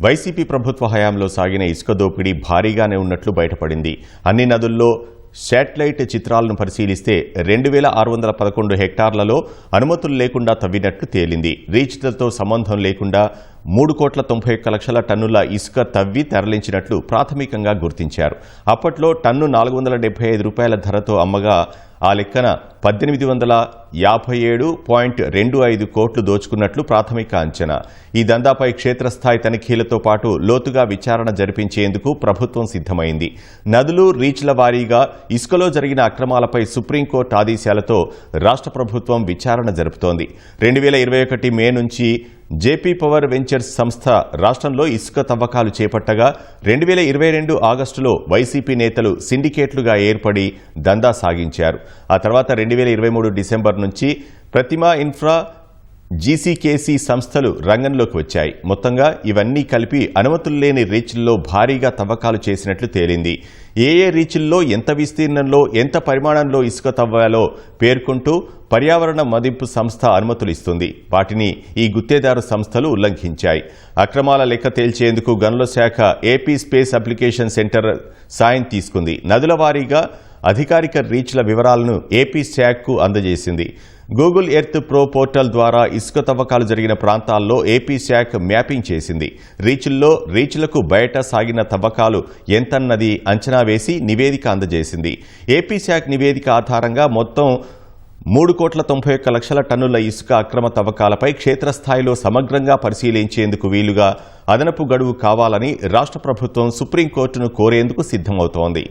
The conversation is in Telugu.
వైసీపీ ప్రభుత్వ హయాంలో సాగిన ఇసుక దోపిడీ భారీగానే ఉన్నట్లు బయటపడింది. అన్ని నదుల్లో శాటిలైట్ చిత్రాలను పరిశీలిస్తే రెండు వేల ఆరు వందల పదకొండు హెక్టార్లలో అనుమతులు లేకుండా తవ్వినట్లు తేలింది. రీచ్లతో సంబంధం లేకుండా మూడు కోట్ల తొంభై ఒక్క లక్షల టన్నుల ఇసుక తవ్వి తరలించినట్లు ప్రాథమికంగా గుర్తించారు. అప్పట్లో టన్ను నాలుగు వందల డెబ్బై ఐదు రూపాయల ధరతో అమ్మగా ఆ లెక్కన పద్దెనిమిది వందల యాభై ఏడు పాయింట్ రెండు ఐదు కోట్లు దోచుకున్నట్లు ప్రాథమిక అంచనా. ఈ దందాపై క్షేత్రస్థాయి తనిఖీలతో పాటు లోతుగా విచారణ జరిపించేందుకు ప్రభుత్వం సిద్ధమైంది. నదులు రీచ్ల వారీగా ఇసుకలో జరిగిన అక్రమాలపై సుప్రీంకోర్టు ఆదేశాలతో రాష్ట్ర ప్రభుత్వం విచారణ జరుపుతోంది. రెండు వేల ఇరవై ఒకటి మే నుంచి జేపీ పవర్ వెంచర్స్ సంస్థ రాష్ట్రంలో ఇసుక తవ్వకాలు చేపట్టగా రెండు వేల ఇరవై రెండు ఆగస్టులో వైసీపీ నేతలు సిండికేట్లుగా ఏర్పడి దందా సాగించారు. ఆ తర్వాత రెండు వేల ఇరవై మూడు డిసెంబర్ నుంచి ప్రతిమా ఇన్ఫ్రా జీసీకేసీ సంస్థలు రంగంలోకి వచ్చాయి. మొత్తంగా ఇవన్నీ కలిపి అనుమతులు లేని రీచ్ల్లో భారీగా తవ్వకాలు చేసినట్లు తేలింది. ఏ ఏ రీచ్ల్లో ఎంత విస్తీర్ణంలో ఎంత పరిమాణంలో ఇసుక తవ్వాలో పేర్కొంటూ పర్యావరణ మదింపు సంస్థ అనుమతులు ఇస్తుంది. వాటిని ఈ గుత్తేదారు సంస్థలు ఉల్లంఘించాయి. అక్రమాల లెక్క తేల్చేందుకు గనుల శాఖ ఏపీ స్పేస్ అప్లికేషన్ సెంటర్ సాయం తీసుకుంది. నదుల వారీగా అధికారిక రీచ్ల వివరాలను ఏపీ శాఖకు అందజేసింది. గూగుల్ ఎర్త్ ప్రో పోర్టల్ ద్వారా ఇసుక తవ్వకాలు జరిగిన ప్రాంతాల్లో ఏపీ శాఖ మ్యాపింగ్ చేసింది. రీచ్ల్లో రీచ్లకు బయట సాగిన తవ్వకాలు ఎంతన్నది అంచనా వేసి నివేదిక అందజేసింది. ఏపీ శాఖ నివేదిక ఆధారంగా మొత్తం మూడు కోట్ల తొంభై ఒక్క లక్షల టన్నుల ఇసుక అక్రమ తవ్వకాలపై క్షేత్రస్థాయిలో సమగ్రంగా పరిశీలించేందుకు వీలుగా అదనపు గడువు కావాలని రాష్ట్ర ప్రభుత్వం సుప్రీంకోర్టును కోరేందుకు సిద్ధమవుతోంది.